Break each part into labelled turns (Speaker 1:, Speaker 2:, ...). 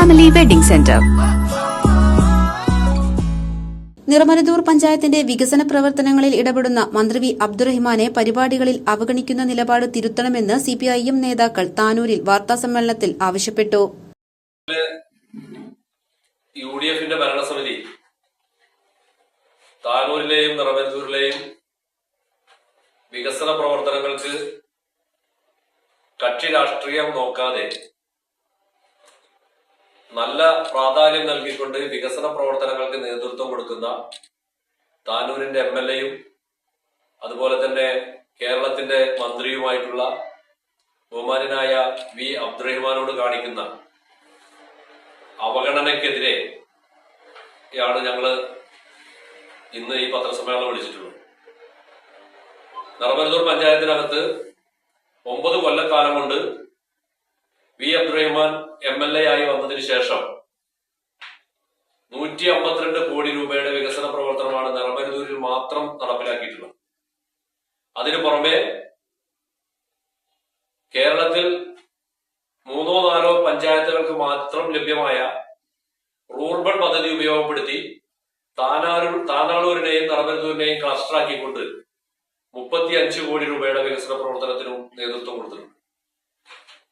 Speaker 1: Family wedding centre
Speaker 2: നിർമ്മലദൂർ പഞ്ചായത്തിന്റെ വികസന പ്രവർത്തനങ്ങളിൽ ഇടപെടുന്ന മന്ത്രി വി അബ്ദുറഹിമാനെ പരിപാടികളിൽ അവഗണിക്കുന്ന നിലപാട് തിരുത്തണമെന്ന് സിപിഐഎം നേതാക്കൾ താനൂരിൽ വാർത്താസമ്മേളനത്തിൽ ആവശ്യപ്പെട്ടു.
Speaker 3: യു ഡി എഫിന്റെ ഭരണസമിതി താനൂരിലെയും നിറവന്തൂരിലെയും വികസന പ്രവർത്തനങ്ങൾക്ക് കക്ഷി രാഷ്ട്രീയം നോക്കാതെ നല്ല പ്രാധാന്യം നൽകിക്കൊണ്ട് വികസന പ്രവർത്തനങ്ങൾക്ക് നേതൃത്വം കൊടുക്കുന്ന താനൂരിന്റെ എം എൽ എയും അതുപോലെ തന്നെ കേരളത്തിന്റെ മന്ത്രിയുമായിട്ടുള്ള ബഹുമാനായ വി അബ്ദുറഹ്മാനോട് കാണിക്കുന്ന അവഗണനയ്ക്കെതിരെ ആണ് ഞങ്ങൾ ഇന്ന് ഈ പത്രസമ്മേളനം വിളിച്ചിട്ടുള്ളത്. നർമരദൂർ പഞ്ചായത്തിനകത്ത് ഒമ്പത് കൊല്ലക്കാലം കൊണ്ട് V Abdurahiman M L A ആയി വന്നതിന് ശേഷം നൂറ്റി അമ്പത്തിരണ്ട് കോടി രൂപയുടെ വികസന പ്രവർത്തനമാണ് നിറമരുതൂരിൽ മാത്രം നടപ്പിലാക്കിയിട്ടുള്ളത്. അതിനു പുറമെ കേരളത്തിൽ മൂന്നോ നാലോ പഞ്ചായത്തുകൾക്ക് മാത്രം ലഭ്യമായ റൂർബൺ പദ്ധതി ഉപയോഗപ്പെടുത്തി താനാരൂർ താനാളൂരിനെയും നിറമരുതൂരിനെയും ക്ലസ്റ്ററാക്കിക്കൊണ്ട് മുപ്പത്തി അഞ്ച് കോടി രൂപയുടെ വികസന പ്രവർത്തനത്തിനും നേതൃത്വം കൊടുത്തിട്ടുണ്ട്.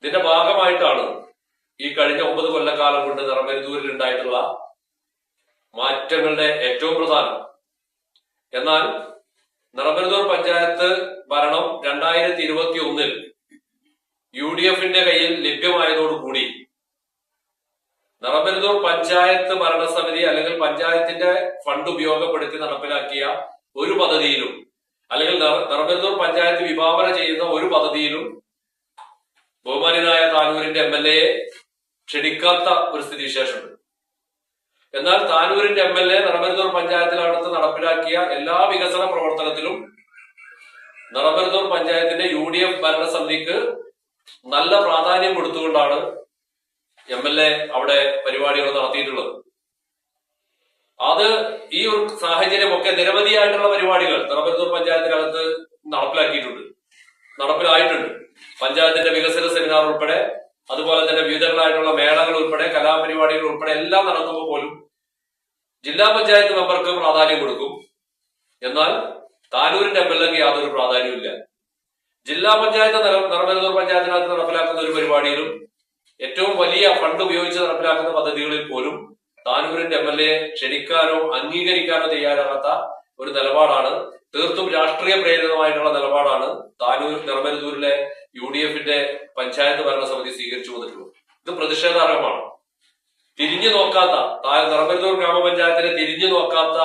Speaker 3: ഇതിന്റെ ഭാഗമായിട്ടാണ് ഈ കഴിഞ്ഞ ഒമ്പത് കൊല്ലക്കാലം കൊണ്ട് നിറമരുതൂരിൽ ഉണ്ടായിട്ടുള്ള മാറ്റങ്ങളുടെ ഏറ്റവും പ്രധാനം. എന്നാൽ നിറമരുതൂർ പഞ്ചായത്ത് ഭരണം രണ്ടായിരത്തി ഇരുപത്തി ഒന്നിൽ യു ഡി എഫിന്റെ കയ്യിൽ ലഭ്യമായതോടുകൂടി നിറമരുതൂർ പഞ്ചായത്ത് ഭരണസമിതി അല്ലെങ്കിൽ പഞ്ചായത്തിന്റെ ഫണ്ട് ഉപയോഗപ്പെടുത്തി നടപ്പിലാക്കിയ ഒരു പദ്ധതിയിലും അല്ലെങ്കിൽ നിറ- നിറമരുതൂർ പഞ്ചായത്ത് വിഭാവന ചെയ്യുന്ന ഒരു പദ്ധതിയിലും ബഹുമാനായ താനൂരിന്റെ എം എൽ എയെ ക്ഷണിക്കാത്ത ഒരു സ്ഥിതിവിശേഷമുണ്ട് എന്നാൽ താനൂരിന്റെ എം എൽ എ നിറമരുതൂർ പഞ്ചായത്തിനകത്ത് നടപ്പിലാക്കിയ എല്ലാ വികസന പ്രവർത്തനത്തിലും നിറമരുതൂർ പഞ്ചായത്തിന്റെ യു ഡി എഫ് ഭരണസമിതിക്ക് നല്ല പ്രാധാന്യം കൊടുത്തുകൊണ്ടാണ് എം എൽ എ അവിടെ പരിപാടികൾ നടത്തിയിട്ടുള്ളത്. അത് ഈ ഒരു സാഹചര്യമൊക്കെ നിരവധിയായിട്ടുള്ള പരിപാടികൾ തിറപ്പത്തൂർ പഞ്ചായത്തിനകത്ത് നടപ്പിലാക്കിയിട്ടുണ്ട്. നടപ്പിലായിട്ടുണ്ട്. പഞ്ചായത്തിന്റെ വികസന സെമിനാർ ഉൾപ്പെടെ അതുപോലെ തന്നെ വിവിധങ്ങളായിട്ടുള്ള മേളകൾ ഉൾപ്പെടെ കലാപരിപാടികൾ ഉൾപ്പെടെ എല്ലാം നടത്തുമ്പോൾ പോലും ജില്ലാ പഞ്ചായത്ത് മെമ്പർക്ക് പ്രാധാന്യം കൊടുക്കും. എന്നാൽ താനൂരിന്റെ എം എൽ എക്ക് യാതൊരു പ്രാധാന്യമില്ല ജില്ലാ പഞ്ചായത്ത് നിറ- നിറമരുതൂർ പഞ്ചായത്തിനകത്ത് നടപ്പിലാക്കുന്ന ഒരു പരിപാടിയിലും ഏറ്റവും വലിയ ഫണ്ട് ഉപയോഗിച്ച് നടപ്പിലാക്കുന്ന പദ്ധതികളിൽ പോലും താനൂരിന്റെ എം എൽ എ ക്ഷണിക്കാനോ അംഗീകരിക്കാനോ തയ്യാറാകാത്ത ഒരു നിലപാടാണ് തീർത്തും രാഷ്ട്രീയ പ്രേരിതമായിട്ടുള്ള നിലപാടാണ് താനൂർ നിറമരുതൂരിലെ യു ഡി എഫിന്റെ പഞ്ചായത്ത് ഭരണസമിതി സ്വീകരിച്ചു വന്നിട്ടുള്ളത്. ഇത് പ്രതിഷേധാർഹമാണ്. തിരിഞ്ഞു നോക്കാത്ത നിറമരുതൂർ ഗ്രാമപഞ്ചായത്തിനെ തിരിഞ്ഞു നോക്കാത്ത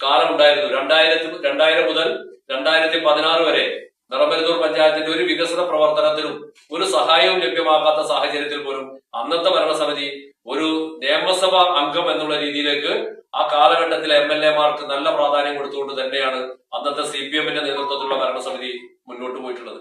Speaker 3: കാലം ഉണ്ടായിരുന്നു. രണ്ടായിരത്തി രണ്ടായിരം മുതൽ രണ്ടായിരത്തി പതിനാറ് വരെ നിറമരുതൂർ പഞ്ചായത്തിന്റെ ഒരു വികസന പ്രവർത്തനത്തിനും ഒരു സഹായവും ലഭ്യമാകാത്ത സാഹചര്യത്തിൽ പോലും അന്നത്തെ ഭരണസമിതി ഒരു നിയമസഭാ അംഗം എന്നുള്ള രീതിയിലേക്ക് ആ കാലഘട്ടത്തിലെ എം എൽ എമാർക്ക് നല്ല പ്രാധാന്യം കൊടുത്തുകൊണ്ട് തന്നെയാണ് അന്നത്തെ സി പി എമ്മിന്റെ നേതൃത്വത്തിലുള്ള ഭരണസമിതി മുന്നോട്ട് പോയിട്ടുള്ളത്.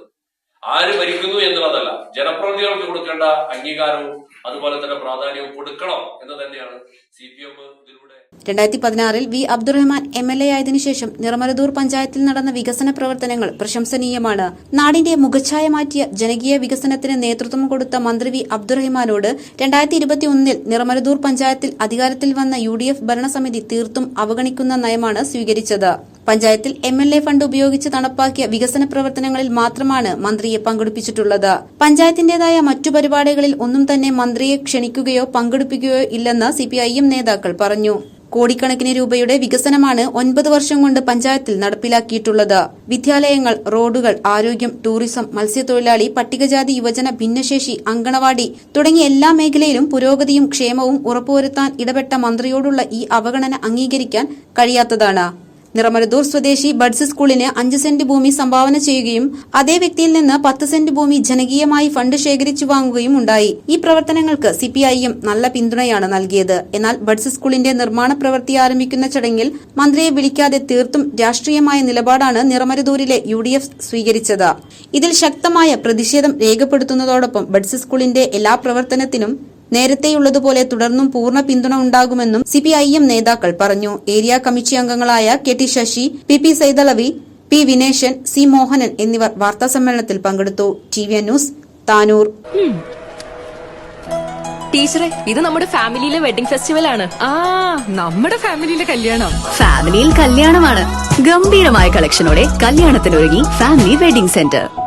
Speaker 3: ആര് ഭരിക്കുന്നു എന്നുള്ളതല്ല ജനപ്രതിനിധികൾക്ക് കൊടുക്കേണ്ട അംഗീകാരവും അതുപോലെ തന്നെ പ്രാധാന്യവും കൊടുക്കണം എന്ന് തന്നെയാണ് സി പി എം ഇതിലൂടെ
Speaker 2: രണ്ടായിരത്തി പതിനാറിൽ V Abdurahman M L A ആയതിനു ശേഷം നിറമരുതൂർ പഞ്ചായത്തിൽ നടന്ന വികസന പ്രവർത്തനങ്ങൾ പ്രശംസനീയമാണ്. നാടിന്റെ മുഖച്ഛായ മാറ്റിയ ജനകീയ വികസനത്തിന് നേതൃത്വം കൊടുത്ത മന്ത്രി വി അബ്ദുറഹ്മാനോട് രണ്ടായിരത്തി ഇരുപത്തിയൊന്നിൽ നിറമരുതൂർ പഞ്ചായത്തിൽ അധികാരത്തിൽ വന്ന യു ഡി എഫ് ഭരണസമിതി തീർത്തും അവഗണിക്കുന്ന നയമാണ് സ്വീകരിച്ചത്. പഞ്ചായത്തിൽ എം എൽ എ ഫണ്ട് ഉപയോഗിച്ച് നടപ്പാക്കിയ വികസന പ്രവർത്തനങ്ങളിൽ മാത്രമാണ് മന്ത്രിയെ പങ്കെടുപ്പിച്ചിട്ടുള്ളത്. പഞ്ചായത്തിന്റേതായ മറ്റു പരിപാടികളിൽ ഒന്നും തന്നെ മന്ത്രിയെ ക്ഷണിക്കുകയോ പങ്കെടുപ്പിക്കുകയോ ഇല്ലെന്ന് സിപിഐഎം നേതാക്കൾ പറഞ്ഞു. കോടിക്കണക്കിന് രൂപയുടെ വികസനമാണ് ഒൻപത് വർഷം കൊണ്ട് പഞ്ചായത്തിൽ നടപ്പിലാക്കിയിട്ടുള്ളത്. വിദ്യാലയങ്ങൾ റോഡുകൾ ആരോഗ്യം ടൂറിസം മത്സ്യത്തൊഴിലാളി പട്ടികജാതി യുവജന ഭിന്നശേഷി അങ്കണവാടി തുടങ്ങിയ എല്ലാ മേഖലയിലും പുരോഗതിയും ക്ഷേമവും ഉറപ്പുവരുത്താൻ ഇടപെട്ട മന്ത്രിയോടുള്ള ഈ അവഗണന അംഗീകരിക്കാൻ കഴിയാത്തതാണ്. നിറമരുതൂർ സ്വദേശി ബഡ്സ് സ്കൂളിന് അഞ്ച് സെന്റ് ഭൂമി സംഭാവന ചെയ്യുകയും അതേ വ്യക്തിയിൽ നിന്ന് പത്ത് സെന്റ് ഭൂമി ജനകീയമായി ഫണ്ട് ശേഖരിച്ചു വാങ്ങുകയും ഉണ്ടായി. ഈ പ്രവർത്തനങ്ങൾക്ക് സിപിഐഎം നല്ല പിന്തുണയാണ് നൽകിയത്. എന്നാൽ ബഡ്സ് സ്കൂളിന്റെ നിർമ്മാണ പ്രവൃത്തി ആരംഭിക്കുന്ന ചടങ്ങിൽ മന്ത്രിയെ വിളിക്കാതെ തീർത്തും രാഷ്ട്രീയമായ നിലപാടാണ് നിറമരുതൂരിലെ യു സ്വീകരിച്ചത്. ഇതിൽ ശക്തമായ പ്രതിഷേധം രേഖപ്പെടുത്തുന്നതോടൊപ്പം ബഡ്സ് സ്കൂളിന്റെ എല്ലാ പ്രവർത്തനത്തിനും നേരത്തെയുള്ളതുപോലെ തുടർന്നും പൂർണ പിന്തുണ ഉണ്ടാകുമെന്നും സിപിഐഎം നേതാക്കൾ പറഞ്ഞു. ഏരിയ കമ്മിറ്റി അംഗങ്ങളായ K T Sasi P P Saithalavi P Vineshan C Mohanan എന്നിവർ വാർത്താ സമ്മേളനത്തിൽ പങ്കെടുത്തു. T V news Tanur.
Speaker 1: ടീച്ചറെ ഇത് നമ്മുടെ ഫാമിലിയിലെ വെഡിംഗ് ഫെസ്റ്റിവൽ ആണ്
Speaker 4: ആ നമ്മുടെ ഫാമിലിയിലെ കല്യാണം.
Speaker 5: ഫാമിലിയിൽ കല്യാണമാണ്. ഗംഭീരമായ കളക്ഷനോടെ കല്യാണത്തിനൊരുങ്ങി ഫാമിലി വെഡിംഗ് സെന്റർ.